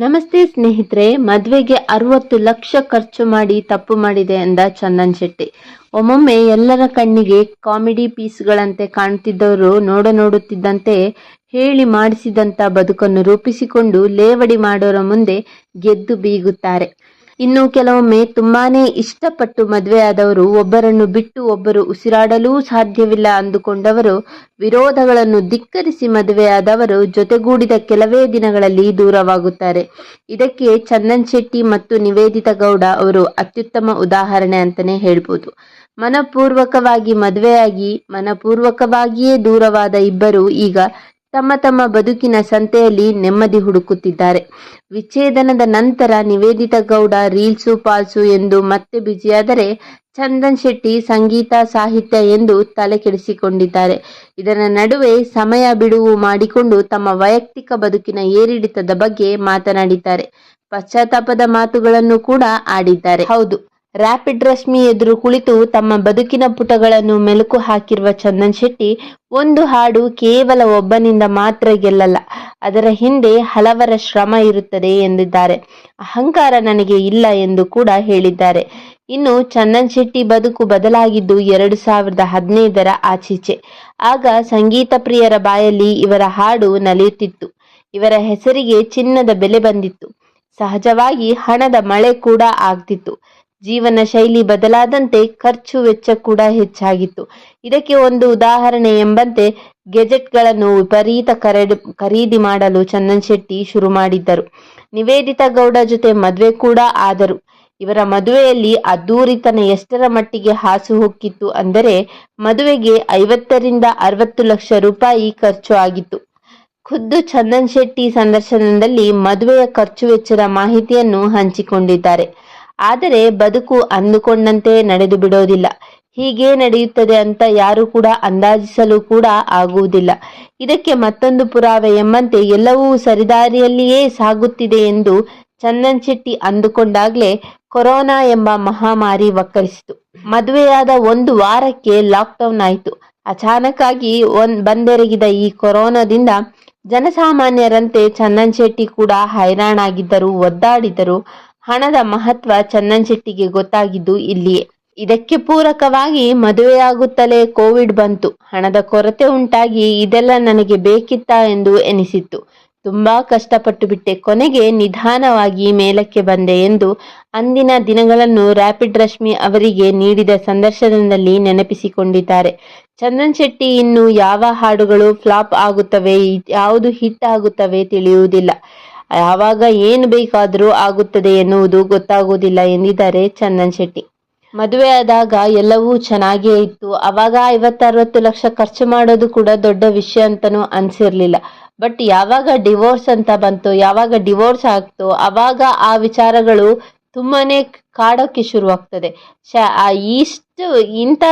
ನಮಸ್ತೆ ಸ್ನೇಹಿತರೆ, ಮದುವೆಗೆ ಅರವತ್ತು ಲಕ್ಷ ಖರ್ಚು ಮಾಡಿ ತಪ್ಪು ಮಾಡಿದೆ ಅಂದ ಚಂದನ್ ಶೆಟ್ಟಿ. ಒಮ್ಮೊಮ್ಮೆ ಎಲ್ಲರ ಕಣ್ಣಿಗೆ ಕಾಮಿಡಿ ಪೀಸ್ಗಳಂತೆ ಕಾಣುತ್ತಿದ್ದವರು ನೋಡ ನೋಡುತ್ತಿದ್ದಂತೆ ಹೇಳಿ ಮಾಡಿಸಿದಂಥ ಬದುಕನ್ನು ರೂಪಿಸಿಕೊಂಡು ಲೇವಡಿ ಮಾಡೋರ ಮುಂದೆ ಗೆದ್ದು ಬೀಗುತ್ತಾರೆ. ಇನ್ನು ಕೆಲವೊಮ್ಮೆ ತುಂಬಾನೇ ಇಷ್ಟಪಟ್ಟು ಮದುವೆಯಾದವರು ಒಬ್ಬರನ್ನು ಬಿಟ್ಟು ಒಬ್ಬರು ಉಸಿರಾಡಲೂ ಸಾಧ್ಯವಿಲ್ಲ ಅಂದುಕೊಂಡವರು, ವಿರೋಧಗಳನ್ನು ಧಿಕ್ಕರಿಸಿ ಮದುವೆಯಾದವರು ಜೊತೆಗೂಡಿದ ಕೆಲವೇ ದಿನಗಳಲ್ಲಿ ದೂರವಾಗುತ್ತಾರೆ. ಇದಕ್ಕೆ ಚಂದನ್ ಶೆಟ್ಟಿ ಮತ್ತು ನಿವೇದಿತಾ ಗೌಡ ಅವರು ಅತ್ಯುತ್ತಮ ಉದಾಹರಣೆ ಅಂತಾನೆ ಹೇಳ್ಬೋದು. ಮನಪೂರ್ವಕವಾಗಿ ಮದುವೆಯಾಗಿ ಮನಪೂರ್ವಕವಾಗಿಯೇ ದೂರವಾದ ಇಬ್ಬರು ಈಗ ತಮ್ಮ ತಮ್ಮ ಬದುಕಿನ ಸಂತೆಯಲ್ಲಿ ನೆಮ್ಮದಿ ಹುಡುಕುತ್ತಿದ್ದಾರೆ. ವಿಚ್ಛೇದನದ ನಂತರ ನಿವೇದಿತ ಗೌಡ ರೀಲ್ಸು ಪಾಲ್ಸು ಎಂದು ಮತ್ತೆ ಬ್ಯುಸಿಯಾದರೆ ಚಂದನ್ ಶೆಟ್ಟಿ ಸಂಗೀತ, ಸಾಹಿತ್ಯ ಎಂದು ತಲೆ ಕೆಡಿಸಿಕೊಂಡಿದ್ದಾರೆ. ಇದರ ನಡುವೆ ಸಮಯ ಬಿಡುವು ಮಾಡಿಕೊಂಡು ತಮ್ಮ ವೈಯಕ್ತಿಕ ಬದುಕಿನ ಏರಿಳಿತದ ಬಗ್ಗೆ ಮಾತನಾಡಿದ್ದಾರೆ. ಪಶ್ಚಾತ್ತಾಪದ ಮಾತುಗಳನ್ನು ಕೂಡ ಆಡಿದ್ದಾರೆ. ಹೌದು. ರ್ಯಾಪಿಡ್ ರಶ್ಮಿ ಎದುರು ಕುಳಿತು ತಮ್ಮ ಬದುಕಿನ ಪುಟಗಳನ್ನು ಮೆಲುಕು ಹಾಕಿರುವ ಚಂದನ್ ಶೆಟ್ಟಿ ಒಂದು ಹಾಡು ಕೇವಲ ಒಬ್ಬನಿಂದ ಮಾತ್ರ ಗೆಲ್ಲಲ್ಲ. ಅದರ ಹಿಂದೆ ಹಲವರ ಶ್ರಮ ಇರುತ್ತದೆ ಎಂದಿದ್ದಾರೆ. ಅಹಂಕಾರ ನನಗೆ ಇಲ್ಲ ಎಂದು ಕೂಡ ಹೇಳಿದ್ದಾರೆ. ಇನ್ನು ಚಂದನ್ ಶೆಟ್ಟಿ ಬದುಕು ಬದಲಾಗಿದ್ದು ಎರಡು ಸಾವಿರದ ಹದಿನೈದರ ಆಚೀಚೆ. ಆಗ ಸಂಗೀತ ಪ್ರಿಯರ ಬಾಯಲ್ಲಿ ಇವರ ಹಾಡು ನಲಿಯುತ್ತಿತ್ತು. ಇವರ ಹೆಸರಿಗೆ ಚಿನ್ನದ ಬೆಲೆ ಬಂದಿತ್ತು. ಸಹಜವಾಗಿ ಹಣದ ಮಳೆ ಕೂಡ ಆಗ್ತಿತ್ತು. ಜೀವನ ಶೈಲಿ ಬದಲಾದಂತೆ ಖರ್ಚು ವೆಚ್ಚ ಕೂಡ ಹೆಚ್ಚಾಗಿತ್ತು. ಇದಕ್ಕೆ ಒಂದು ಉದಾಹರಣೆ ಎಂಬಂತೆ ಗೆಜೆಟ್ಗಳನ್ನು ವಿಪರೀತ ಖರೀದಿ ಮಾಡಲು ಚಂದನ್ ಶೆಟ್ಟಿ ಶುರು ಮಾಡಿದ್ದರು. ನಿವೇದಿತಾ ಗೌಡ ಜೊತೆ ಮದುವೆ ಕೂಡ ಆದರು. ಇವರ ಮದುವೆಯಲ್ಲಿ ಅದ್ದೂರಿತನ ಎಷ್ಟರ ಮಟ್ಟಿಗೆ ಹಾಸು ಹೊಕ್ಕಿತ್ತು ಅಂದರೆ ಮದುವೆಗೆ ಐವತ್ತರಿಂದ ಅರವತ್ತು ಲಕ್ಷ ರೂಪಾಯಿ ಖರ್ಚು ಆಗಿತ್ತು. ಖುದ್ದು ಚಂದನ್ ಶೆಟ್ಟಿ ಸಂದರ್ಶನದಲ್ಲಿ ಮದುವೆಯ ಖರ್ಚು ವೆಚ್ಚದ ಮಾಹಿತಿಯನ್ನು ಹಂಚಿಕೊಂಡಿದ್ದಾರೆ. ಆದರೆ ಬದುಕು ಅಂದುಕೊಂಡಂತೆ ನಡೆದು ಬಿಡೋದಿಲ್ಲ. ಹೀಗೆ ನಡೆಯುತ್ತದೆ ಅಂತ ಯಾರು ಕೂಡ ಅಂದಾಜಿಸಲು ಕೂಡ ಆಗುವುದಿಲ್ಲ. ಇದಕ್ಕೆ ಮತ್ತೊಂದು ಪುರಾವೆ ಎಂಬಂತೆ ಎಲ್ಲವೂ ಸರಿದಾರಿಯಲ್ಲಿಯೇ ಸಾಗುತ್ತಿದೆ ಎಂದು ಚಂದನ್ ಶೆಟ್ಟಿ ಅಂದುಕೊಂಡಾಗಲೇ ಕೊರೋನಾ ಎಂಬ ಮಹಾಮಾರಿ ಒಕ್ಕರಿಸಿತು ಮದುವೆಯಾದ ಒಂದು ವಾರಕ್ಕೆ ಲಾಕ್ಡೌನ್ ಆಯಿತು. ಅಚಾನಕ್ ಆಗಿ ಒಂದ್ ಬಂದೆರಗಿದ ಈ ಕೊರೋನಾದಿಂದ ಜನಸಾಮಾನ್ಯರಂತೆ ಚಂದನ್ ಶೆಟ್ಟಿ ಕೂಡ ಹೈರಾಣಾಗಿದ್ದರು ಒದ್ದಾಡಿದರು ಹಣದ ಮಹತ್ವ ಚಂದನ್ ಶೆಟ್ಟಿಗೆ ಗೊತ್ತಾಗಿದ್ದು ಇಲ್ಲಿಯೇ ಇದಕ್ಕೆ ಪೂರಕವಾಗಿ ಮದುವೆಯಾಗುತ್ತಲೇ ಕೋವಿಡ್ ಬಂತು. ಹಣದ ಕೊರತೆ ಉಂಟಾಗಿ ಇದೆಲ್ಲ ನನಗೆ ಬೇಕಿತ್ತ ಎಂದು ಎನಿಸಿತ್ತು. ತುಂಬಾ ಕಷ್ಟಪಟ್ಟು ಬಿಟ್ಟೆ. ಕೊನೆಗೆ ನಿಧಾನವಾಗಿ ಮೇಲಕ್ಕೆ ಬಂದೆ ಎಂದು ಅಂದಿನ ದಿನಗಳನ್ನು ರ್ಯಾಪಿಡ್ ರಶ್ಮಿ ಅವರಿಗೆ ನೀಡಿದ ಸಂದರ್ಶನದಲ್ಲಿ ನೆನಪಿಸಿಕೊಂಡಿದ್ದಾರೆ. ಚಂದನ್ ಶೆಟ್ಟಿ ಇನ್ನು ಯಾವ ಹಾಡುಗಳು ಫ್ಲಾಪ್ ಆಗುತ್ತವೆ, ಯಾವುದು ಹಿಟ್ ಆಗುತ್ತವೆ ತಿಳಿಯುವುದಿಲ್ಲ. ಯಾವಾಗ ಏನು ಬೇಕಾದರೂ ಆಗುತ್ತದೆ ಎನ್ನುವುದು ಗೊತ್ತಾಗುವುದಿಲ್ಲ ಎಂದಿದ್ದಾರೆ ಚಂದನ್ ಶೆಟ್ಟಿ. ಮದುವೆ ಆದಾಗ ಎಲ್ಲವೂ ಚೆನ್ನಾಗೇ ಇತ್ತು. ಅವಾಗ ಐವತ್ತರವತ್ತು ಲಕ್ಷ ಖರ್ಚು ಮಾಡೋದು ಕೂಡ ದೊಡ್ಡ ವಿಷಯ ಅಂತನೂ ಅನ್ಸಿರ್ಲಿಲ್ಲ. ಬಟ್ ಯಾವಾಗ ಡಿವೋರ್ಸ್ ಅಂತ ಬಂತು, ಯಾವಾಗ ಡಿವೋರ್ಸ್ ಆಗ್ತೋ, ಅವಾಗ ಆ ವಿಚಾರಗಳು ತುಂಬಾನೇ ಕಾಡೋಕ್ಕೆ ಶುರುವಾಗ್ತದೆ. ಶ ಇಷ್ಟು ಇಂಥ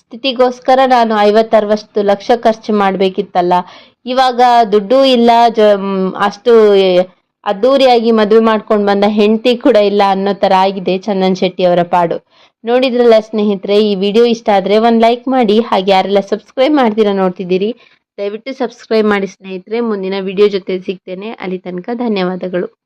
ಸ್ಥಿತಿಗೋಸ್ಕರ ನಾನು ಐವತ್ತರವಷ್ಟು ಲಕ್ಷ ಖರ್ಚು ಮಾಡಬೇಕಿತ್ತಲ್ಲ. ಇವಾಗ ದುಡ್ಡು ಇಲ್ಲ ಅಷ್ಟು ಅದ್ಧೂರಿಯಾಗಿ ಮದುವೆ ಮಾಡ್ಕೊಂಡು ಬಂದ ಹೆಂಡತಿ ಕೂಡ ಇಲ್ಲ ಅನ್ನೋ ಥರ ಆಗಿದೆ ಚಂದನ್ ಶೆಟ್ಟಿ ಅವರ ಪಾಡು. ನೋಡಿದ್ರಲ್ಲ ಸ್ನೇಹಿತರೆ, ಈ ವಿಡಿಯೋ ಇಷ್ಟ ಆದರೆ ಒಂದು ಲೈಕ್ ಮಾಡಿ, ಹಾಗೆ ಯಾರೆಲ್ಲ ಸಬ್ಸ್ಕ್ರೈಬ್ ಮಾಡ್ತೀರಾ ನೋಡ್ತಿದ್ದೀರಿ, ದಯವಿಟ್ಟು ಸಬ್ಸ್ಕ್ರೈಬ್ ಮಾಡಿ ಸ್ನೇಹಿತರೆ. ಮುಂದಿನ ವಿಡಿಯೋ ಜೊತೆ ಸಿಗ್ತೇನೆ. ಅಲ್ಲಿ ತನಕ ಧನ್ಯವಾದಗಳು.